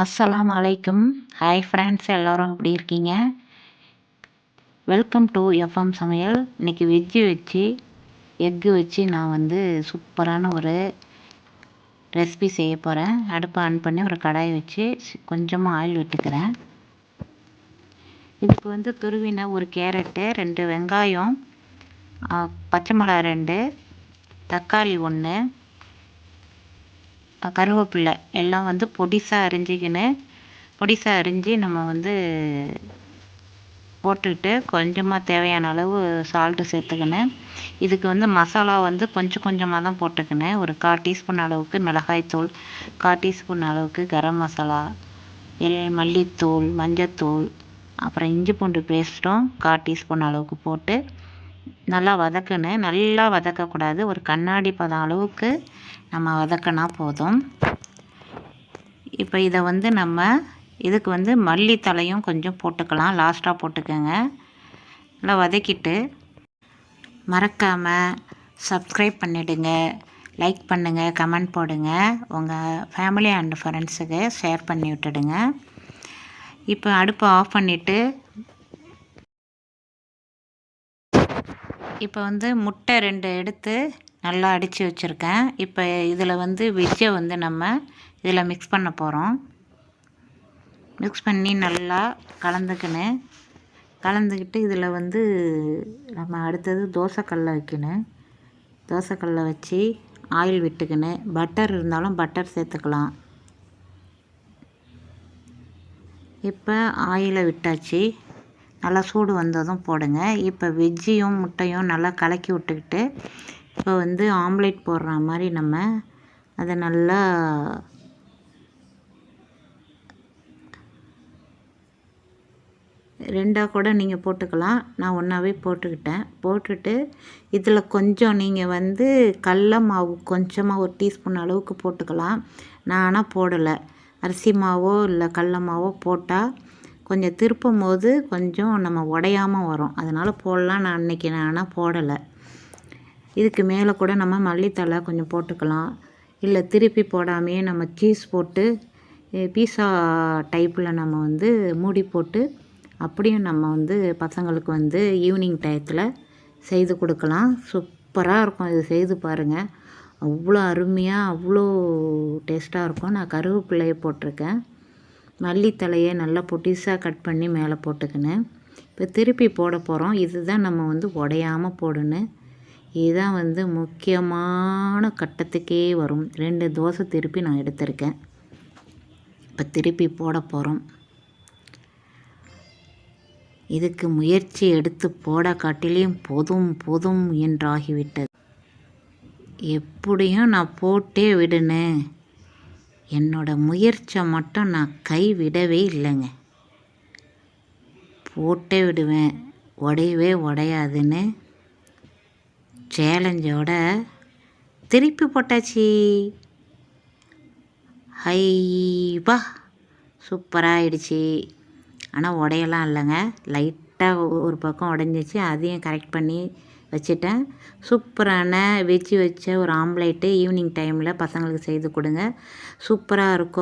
அஸ்ஸலாம் அலைக்கும் hi friends எல்லோரும் எப்படி இருக்கீங்க? வெல்கம் டு எஃப்எம் சமையல். இன்றைக்கி வெஜ்ஜு வச்சு எக்கு வச்சு நான் வந்து சூப்பரான ஒரு ரெசிபி செய்ய போகிறேன் அடுப்பை ஆன் பண்ணி ஒரு கடாய் வச்சு கொஞ்சமாக ஆயில் விட்டுக்கிறேன். இதுக்கு வந்து துருவின ஒரு கேரட்டு ரெண்டு வெங்காயம் பச்சை மிளகா ரெண்டு தக்காளி ஒன்று கருவேப்பில்லை எல்லாம் வந்து பொடிசாக அரிஞ்சிக்கின்னு பொடிசாக அரிஞ்சு நம்ம வந்து போட்டுக்கிட்டு கொஞ்சமாக தேவையான அளவு சால்ட்டு சேர்த்துக்கினேன் இதுக்கு வந்து மசாலா வந்து கொஞ்சம் கொஞ்சமாக தான் போட்டுக்கினேன் ஒரு கால் டீஸ்பூன் அளவுக்கு மிளகாய்த்தூள் கால் டீஸ்பூன் அளவுக்கு கரம் மசாலா மல்லித்தூள் மஞ்சத்தூள் அப்புறம் இஞ்சி பூண்டு பேஸ்ட்டும் கால் டீஸ்பூன் அளவுக்கு போட்டு நல்லா வதக்கினேன் நல்லா வதக்கக்கூடாது. ஒரு கண்ணாடி பதம் அளவுக்கு நம்ம வதக்கினா போதும். இப்போ இதை வந்து நம்ம இதுக்கு வந்து மல்லித்தலையும் கொஞ்சம் போட்டுக்கலாம். லாஸ்ட்டாக போட்டுக்கோங்க. நல்லா வதக்கிட்டு மறக்காமல் சப்ஸ்கிரைப் பண்ணிவிடுங்க லைக் பண்ணுங்கள் கமெண்ட் போடுங்க. உங்கள் ஃபேமிலி அண்ட் ஃப்ரெண்ட்ஸுக்கு ஷேர் பண்ணி விட்டுடுங்க. இப்போ அடுப்பை ஆஃப் பண்ணிவிட்டு இப்போ வந்து முட்டை ரெண்டு எடுத்து நல்லா அடித்து வச்சுருக்கேன். இப்போ இதில் வந்து வெஜ்ஜை வந்து நம்ம இதில் மிக்ஸ் பண்ண போகிறோம். மிக்ஸ் பண்ணி நல்லா கலந்துக்கின்னு. கலந்துக்கிட்டு இதில் வந்து நம்ம அடுத்தது தோசைக்கல்லை வைக்கணும். தோசைக்கல்லை வச்சு ஆயில் விட்டுக்கினு பட்டர் இருந்தாலும் பட்டர் சேர்த்துக்கலாம். இப்போ ஆயிலை விட்டாச்சு. நல்லா சூடு வந்ததும் போடுங்க. இப்போ வெஜ்ஜியும் முட்டையும் நல்லா கலக்கி விட்டுக்கிட்டு இப்போ வந்து ஆம்லேட் போடுற மாதிரி நம்ம அதை நல்லா ரெண்டாக கூட நீங்கள் போட்டுக்கலாம். நான் ஒன்றாவே போட்டுக்கிட்டேன். போட்டுட்டு இதில் கொஞ்சம் நீங்கள் வந்து கடல மாவு கொஞ்சமாக ஒரு டீஸ்பூன் அளவுக்கு போட்டுக்கலாம். நான் ஆனால் போடலை. அரிசி மாவோ இல்லை கடல மாவோ போட்டால் கொஞ்சம் திருப்பும் போது கொஞ்சம் நம்ம உடையாமல் வரும். அதனால் போடலாம் நான் அன்றைக்கி நான் ஆனால் போடலை. இதுக்கு மேலே கூட நம்ம மல்லித்தலை கொஞ்சம் போட்டுக்கலாம். இல்லை திருப்பி போடாமையே நம்ம சீஸ் போட்டு பீஸா டைப்பில் நம்ம வந்து மூடி போட்டு அப்படியும் நம்ம வந்து பசங்களுக்கு வந்து ஈவினிங் டயத்தில் செய்து கொடுக்கலாம். சூப்பராக இருக்கும் இது செய்து பாருங்கள் அவ்வளோ அருமையாக அவ்வளோ டேஸ்ட்டாக இருக்கும். நான் கருவேப்பிள்ளையை போட்டிருக்கேன். மல்லித்தலையை நல்லா பொட்டிஸாக கட் பண்ணி மேலே போட்டுக்கினேன் இப்போ திருப்பி போட போகிறோம். இதுதான் நம்ம வந்து உடையாமல் போடணும் இதுதான் வந்து முக்கியமான கட்டத்துக்கே வரும். ரெண்டு தோசை திருப்பி நான் எடுத்திருக்கேன். இப்போ திருப்பி போட போகிறோம். இதுக்கு முயற்சி எடுத்து போட காட்டிலையும் போதும் போதும் என்றாகிவிட்டது. எப்படியும் நான் போட்டே விடுனேன். என்னோடய முயற்சியை மட்டும் நான் கைவிடவே இல்லைங்க. போட்டே விடுவேன். உடையவே உடையாதுன்னு சேலஞ்சோட திருப்பி போட்டாச்சு. ஹைபா சூப்பராக ஆயிடுச்சு. ஆனால் உடையெல்லாம் இல்லைங்க. லைட்டாக ஒரு பக்கம் உடஞ்சிச்சு. அதையும் கரெக்ட் பண்ணி வச்சுட்டேன். சூப்பரான வெஜ்ஜு வச்ச ஒரு ஆம்லேட்டு ஈவினிங் டைமில் பசங்களுக்கு செய்து கொடுங்க. சூப்பராக இருக்கும்.